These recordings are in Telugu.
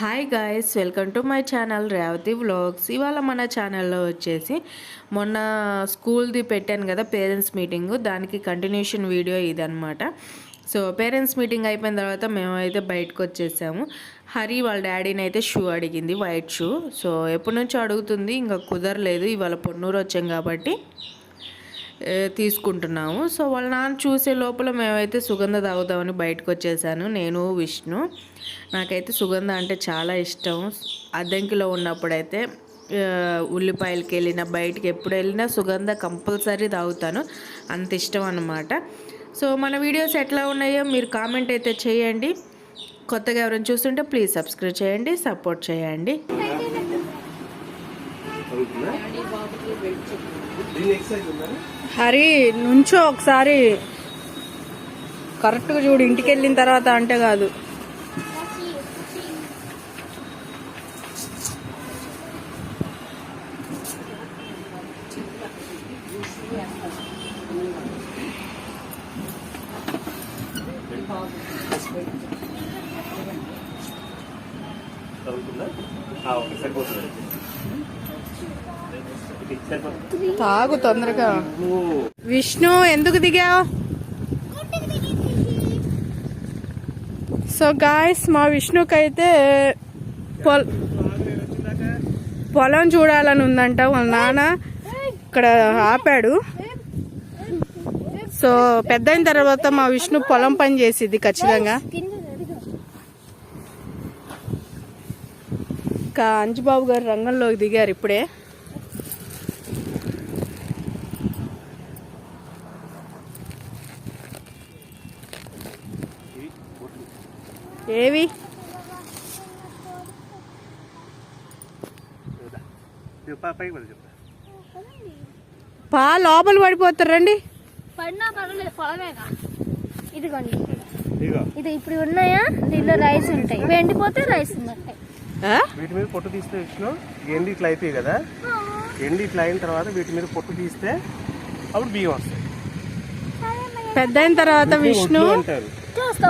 Hi guys welcome to my channel Revathi vlogs ఇవాళ మన ఛానల్లో వచ్చేసి మొన్న స్కూల్ది పెట్టాను కదా పేరెంట్స్ మీటింగ్ దానికి కంటిన్యూషన్ వీడియో ఇదనమాట సో పేరెంట్స్ మీటింగ్ అయిపోయిన తర్వాత మేమైతే బయటకు వచ్చేసాము. హరి వాళ్ళ డాడీని అయితే షూ అడిగింది వైట్ షూ సో ఎప్పటి నుంచో అడుగుతుంది ఇంకా కుదరలేదు. ఇవాళ పొన్నూరు వచ్చాం కాబట్టి తీసుకుంటున్నాము. సో వాళ్ళ నాన్న చూసే లోపల మేమైతే సుగంధ తాగుదామని బయటకు వచ్చేసాను నేను విష్ణు. నాకైతే సుగంధ అంటే చాలా ఇష్టం. అద్దంకిలో ఉన్నప్పుడైతే ఉల్లిపాయలకి వెళ్ళినా బయటికి ఎప్పుడు వెళ్ళినా సుగంధ కంపల్సరీ తాగుతాను. అంత ఇష్టం అనమాట సో మన వీడియోస్ ఎట్లా ఉన్నాయో మీరు కామెంట్ అయితే చేయండి. కొత్తగా ఎవరైనా చూస్తుంటే ప్లీజ్ సబ్స్క్రైబ్ చేయండి సపోర్ట్ చేయండి. హరి నుంచో ఒకసారి. కరెక్ట్గా చూడు ఇంటికి వెళ్ళిన తర్వాత అంటే కాదు. చదువుతుందా? తాగు తొందరగా. విష్ణు ఎందుకు దిగావు? సో గాయస్ మా విష్ణుకైతే పొల పొలం చూడాలని ఉందంట వాళ్ళ నాన్న. ఇక్కడ ఆపాడు. సో పెద్ద అయిన తర్వాత మా విష్ణు పొలం పని చేసిద్ది ఖచ్చితంగా. ఇంకా అంజుబాబు గారు రంగంలోకి దిగారు ఇప్పుడే. ఏవి? ఇది పై- లోపల పడిపోతారు రండి. పడినా పర్వాలేదు పొలమేగా. ఇదిగోండి. ఇదిగో. ఇది ఇప్పుడు ఉన్నాయా? దీనిలో రైస్ ఉంటాయి. ఇవి ఎండిపోతే రైస్ ఉంటాయి. ఆ? వీటి మీద పొట్టు తీస్తే విష్ణు ఎండి ఇట్లా అయిపోయి కదా? ఎండి ఇట్లా అయిన తర్వాత వీటి మీద పొట్టు తీస్తే అప్పుడు బియ్యం వస్తాయి. పెద్ద అయిన తర్వాత విష్ణు. అంటారు.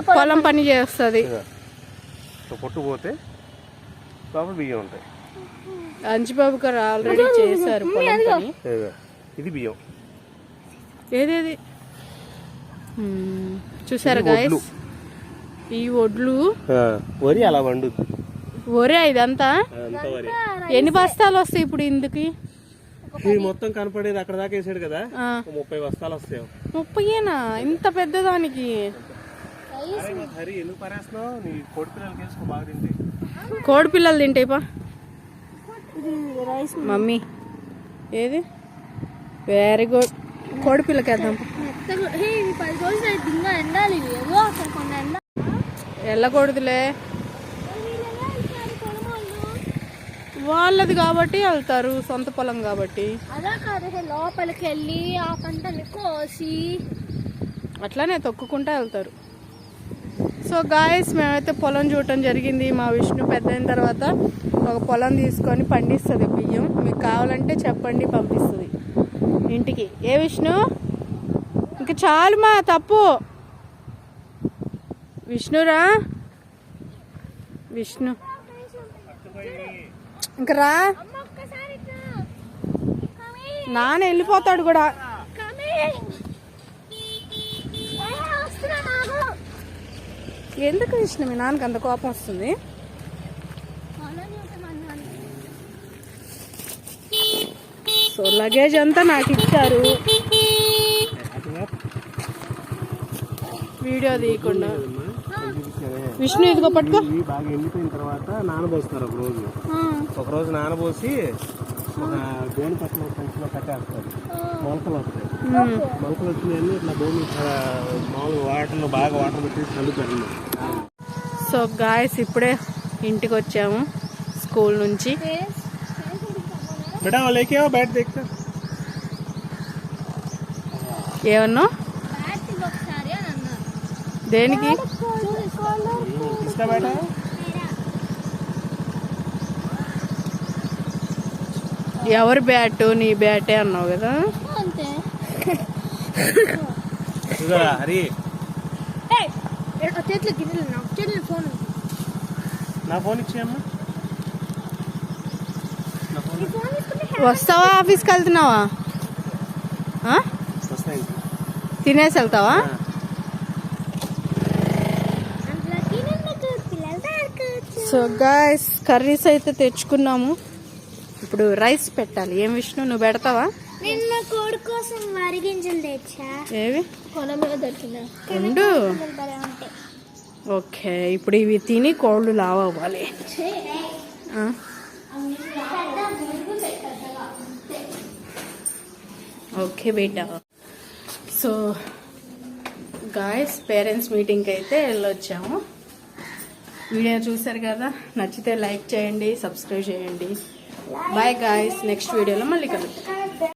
పొలం పని చేస్తుంది. పొట్టు పోతే లోపల బియ్యం ఉంటాయి. అంజిబాబు గారు ఆల్రెడీ చేశారు పొలం పని. ఇది బియ్యం. ఏదేది. చూసారా గాయస్. ఈ ఒడ్లు వరి అలా వండుద్ది. ఒరే ఇదంతా? అంత వరి. ఎన్ని బస్తాలు వస్తాయి ఇప్పుడు ఇందుకి? ఇది మొత్తం కనపడేది అక్కడ దాకా వేసాడు కదా. ముప్పై బస్తాలు వస్తాయి ముప్పయేనా? ఇంత పెద్దదానికి? అరే నాకు హరి ఎందుకు పరేస్తున్నావు? నీ కొడుకు పిల్లలకి వేసుకో బాగా తింటే. కోడి పిల్లలు తింటాయి పా. ఇది రైస్ మమ్మీ. ఏది? వెరీ గుడ్ కోడి పిల్లకి వేద్దాం వెళ్ళకూడదులే. వాళ్ళది కాబట్టి వెళ్తారు. సొంత పొలం కాబట్టి. అలా కాదు లోపలికి వెళ్ళి ఆ పంటని కోసి అట్లానే తొక్కుకుంటా వెళ్తారు. సో గాయస్ మేమైతే పొలం చూడటం జరిగింది. మా విష్ణు పెద్ద అయిన తర్వాత ఒక పొలం తీసుకొని పండిస్తుంది బియ్యం. మీకు కావాలంటే చెప్పండి పంపిస్తుంది. ఇంటికి. ఏ విష్ణు? ఇంక చాలు మా తప్పు. విష్ణురా? విష్ణు. ఇంక రా. నాన్న వెళ్ళిపోతాడు కూడా. ఎందుకు విష్ణు మీ నాన్నకి అంత కోపం వస్తుంది. సో లగేజ్ అంతా నాకు ఇచ్చారు. వీడియో తీయకుండా. విష్ణు ఇదిగో పట్టుకో. బాగా ఎండిపోయిన తర్వాత నానబోస్తారు ఒక రోజు. ఒక రోజు నానబోసి ఒక గోను పట్ల సంచిలో కట్టేస్తారు? మొలకలు వస్తాయి ఇట్లా భూమి బాగా వాటర్ పెట్టేసి చల్లుతారు సో గాయస్ ఇప్పుడే ఇంటికి వచ్చాము స్కూల్ నుంచి. బయట ఏమన్నా? దేనికి? ఎవరి బ్యాటు నీ బ్యాటే అన్నావు కదా? హరి? ఏయ్, చేతిలో గిన్నెలు నాకు చేతిలో ఫోన్ నా ఫోన్ ఇచ్చేయమ్మా. నా వస్తావా ఆఫీస్కి వెళ్తున్నావా? తినేసి వెళ్తావా? సో గాయస్ కర్రీస్ అయితే తెచ్చుకున్నాము. ఇప్పుడు రైస్ పెట్టాలి. ఏం విష్ణు నువ్వు పెడతావా? నేను మా కోడి కోసం వరి గింజలు తెచ్చా? ఏవి? కొన మీద దొరికిందా ఉండు భలే ఉంటాయి. ఓకే ఇప్పుడు ఇవి తిని కోళ్ళు లావ్ అవ్వాలి. ఆ? Okay beta so guys parents మీటింగ్కి అయితే వెళ్ళొచ్చాము. వీడియో చూసారు కదా? నచ్చితే లైక్ చేయండి సబ్స్క్రైబ్ చేయండి. బాయ్ గాయస్ నెక్స్ట్ వీడియోలో మళ్ళీ కలుద్దాం.